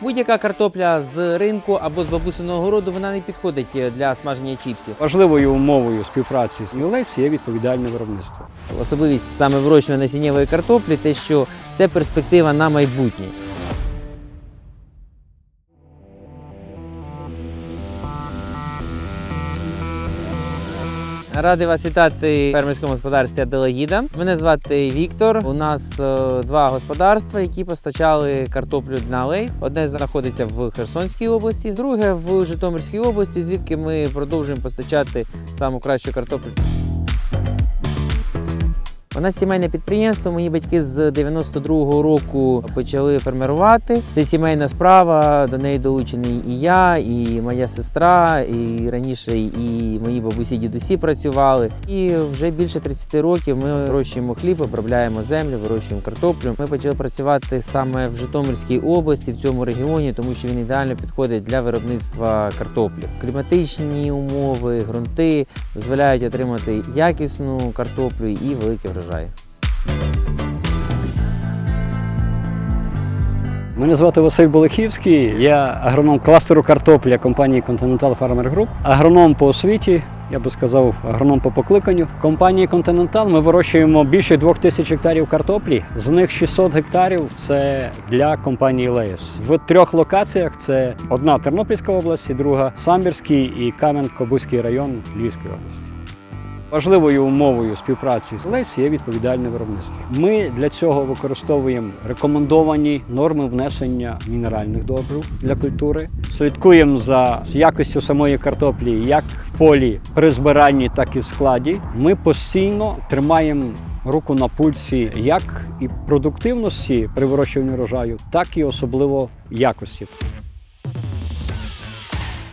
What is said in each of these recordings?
Будь-яка картопля з ринку або з бабусиного городу вона не підходить е, для смаження чіпсів. Важливою умовою співпраці з мілець є відповідальне виробництво. Особливість саме вирощування насіннєвої картоплі, те, що це перспектива на майбутнє. Радий вас вітати в фермерському господарстві Аделаїда. Мене звати Віктор. У нас е, два господарства, які постачали картоплю на лейс. Одне знаходиться в Херсонській області, друге в Житомирській області, звідки ми продовжуємо постачати саму кращу картоплю. У нас сімейне підприємство. Мої батьки з 92-го року почали фермерувати. Це сімейна справа. До неї долучений і я, і моя сестра, і раніше і мої бабусі, дідусі працювали. І вже більше 30 років ми вирощуємо хліб, обробляємо землю, вирощуємо картоплю. Ми почали працювати саме в Житомирській області, в цьому регіоні, тому що він ідеально підходить для виробництва картоплі. Кліматичні умови, ґрунти дозволяють отримати якісну картоплю і великий врожай. Мене звати Василь Болихівський, я агроном кластеру картопля компанії Continental Farmer Group. Агроном по освіті, я би сказав, агроном по покликанню. Компанії Continental ми вирощуємо більше 2000 гектарів картоплі. З них 600 гектарів це для компанії Леєс. В трьох локаціях це одна Тернопільська область, друга Самбірський і Кам'янко-Бузький район Львівської області. Важливою умовою співпраці з Лейс є відповідальне виробництво. Ми для цього використовуємо рекомендовані норми внесення мінеральних добрив для культури. Слідкуємо за якістю самої картоплі, як в полі при збиранні, так і в складі. Ми постійно тримаємо руку на пульсі як і продуктивності при вирощуванні врожаю, так і особливо якості.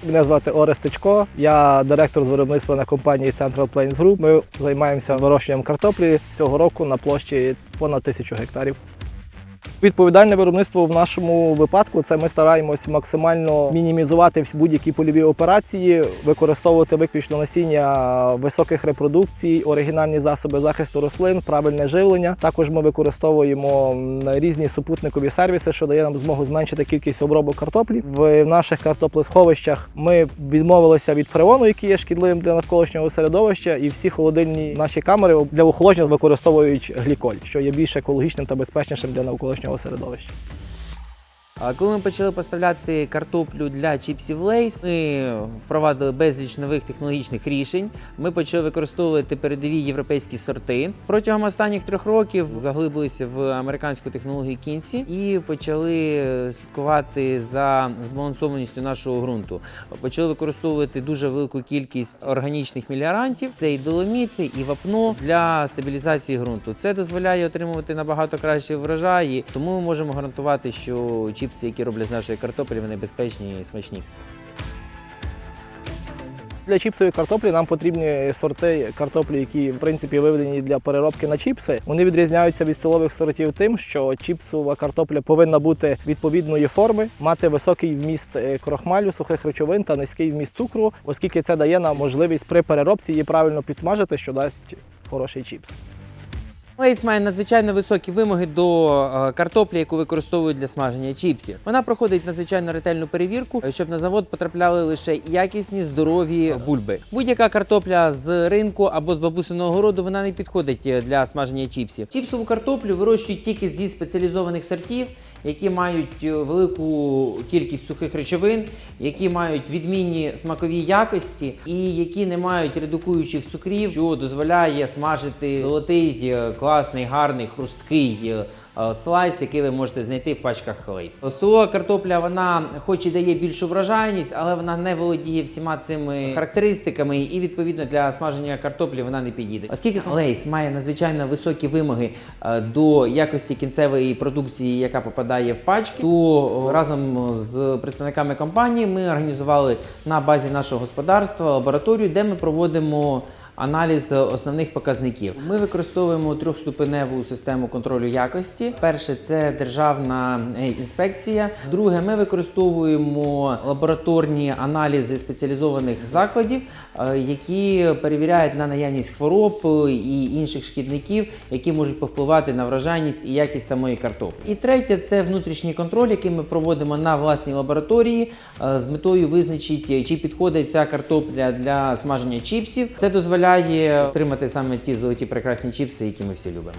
Мене звати Орес Тичко, я директор з виробництва на компанії Central Plains Group. Ми займаємося вирощуванням картоплі цього року на площі понад тисячу гектарів. Відповідальне виробництво в нашому випадку це ми стараємось максимально мінімізувати будь-які польові операції, використовувати виключно насіння високих репродукцій, оригінальні засоби захисту рослин, правильне живлення. Також ми використовуємо різні супутникові сервіси, що дає нам змогу зменшити кількість обробок картоплі. В наших картоплесховищах ми відмовилися від фреону, який є шкідливим для навколишнього середовища, і всі холодильні наші камери для охолодження використовують гліколь, що є більш екологічним та безпечнішим для навколишнього середовища. Коли ми почали поставляти картоплю для чіпсів Лейс, ми впровадили безліч нових технологічних рішень. Ми почали використовувати передові європейські сорти. Протягом останніх трьох років заглибилися в американську технологію кінці і почали слідкувати за збалансованістю нашого ґрунту. Почали використовувати дуже велику кількість органічних меліорантів. Це і доломіти, і вапно для стабілізації ґрунту. Це дозволяє отримувати набагато кращі врожаї, тому ми можемо гарантувати, що чіпси, які роблять з нашої картоплі, вони безпечні і смачні. Для чіпсової картоплі нам потрібні сорти картоплі, які в принципі виведені для переробки на чіпси. Вони відрізняються від столових сортів тим, що чіпсова картопля повинна бути відповідної форми, мати високий вміст е, крохмалю, сухих речовин та низький вміст цукру, оскільки це дає нам можливість при переробці її правильно підсмажити, що дасть хороший чіпс. Лейс має надзвичайно високі вимоги до е, картоплі, яку використовують для смаження чіпсів. Вона проходить надзвичайно ретельну перевірку, е, щоб на завод потрапляли лише якісні здорові бульби. Будь-яка картопля з ринку або з бабусиного городу вона не підходить е, для смаження чіпсів. Чіпсову картоплю вирощують тільки зі спеціалізованих сортів. Які мають велику кількість сухих речовин, які мають відмінні смакові якості, і які не мають редукуючих цукрів, що дозволяє смажити золотий, е, класний, гарний, хрусткий е, е, слайс, який ви можете знайти в пачках лейс. Столова картопля, вона хоч і дає більшу врожайність, але вона не володіє всіма цими характеристиками, і відповідно для смаження картоплі вона не підійде. Оскільки лейс має надзвичайно високі вимоги е, до якості кінцевої продукції, яка попадає в пачки, то разом з представниками компанії ми організували на базі нашого господарства лабораторію, де ми проводимо аналіз основних показників. Ми використовуємо трьохступеневу систему контролю якості. Перше це державна е, інспекція. Друге, ми використовуємо лабораторні аналізи спеціалізованих закладів, е, які перевіряють на наявність хвороб е, і інших шкідників, які можуть повпливати на врожайність і якість самої картоплі. І третє це внутрішній контроль, який ми проводимо на власній лабораторії е, з метою визначити, чи підходить ця картопля для смаження чіпсів. Це дозволяє отримати саме ті золоті прекрасні чіпси, які ми всі любимо.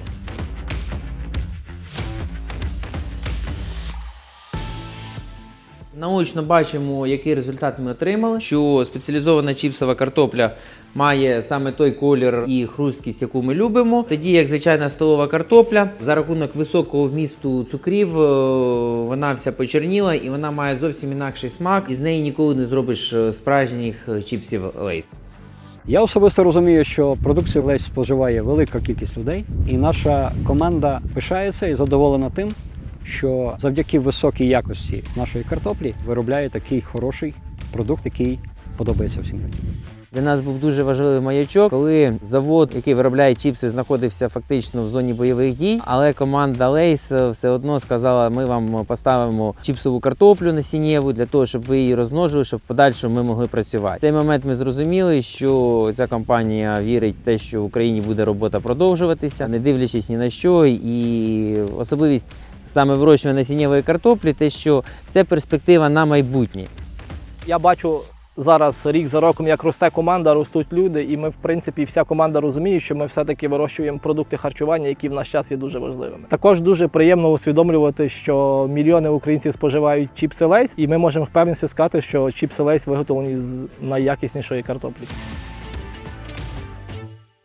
Наочно бачимо, який результат ми отримали. Що спеціалізована чіпсова картопля має саме той колір і хрусткість, яку ми любимо. Тоді, як звичайна столова картопля, за рахунок високого вмісту цукрів, е, вона вся почерніла і вона має зовсім інакший смак. І з неї ніколи не зробиш е, справжніх е, чіпсів лейс. Я особисто розумію, що продукцію Лейс споживає велика кількість людей, і наша команда пишається і задоволена тим, що завдяки високій якості нашої картоплі виробляє такий хороший продукт, який подобається всім людям. Для нас був дуже важливий маячок, коли завод, який виробляє чіпси, знаходився фактично в зоні бойових дій. Але команда Лейс е, все одно сказала: ми вам поставимо чіпсову картоплю насіннєву для того, щоб ви її розмножили, щоб в подальшому ми могли працювати. В цей момент ми зрозуміли, що ця компанія вірить в те, що в Україні буде робота продовжуватися, не дивлячись ні на що, і особливість. Саме вирощування насіннєвої картоплі, те, що це перспектива на майбутнє. Я бачу зараз рік за роком, як росте команда, ростуть люди, і ми, в принципі, вся команда розуміє, що ми все-таки вирощуємо продукти харчування, які в наш час є дуже важливими. Також дуже приємно усвідомлювати, що мільйони українців споживають чіпси Лейс, і ми можемо впевненістю сказати, що чіпси Лейс виготовлені з найякіснішої картоплі.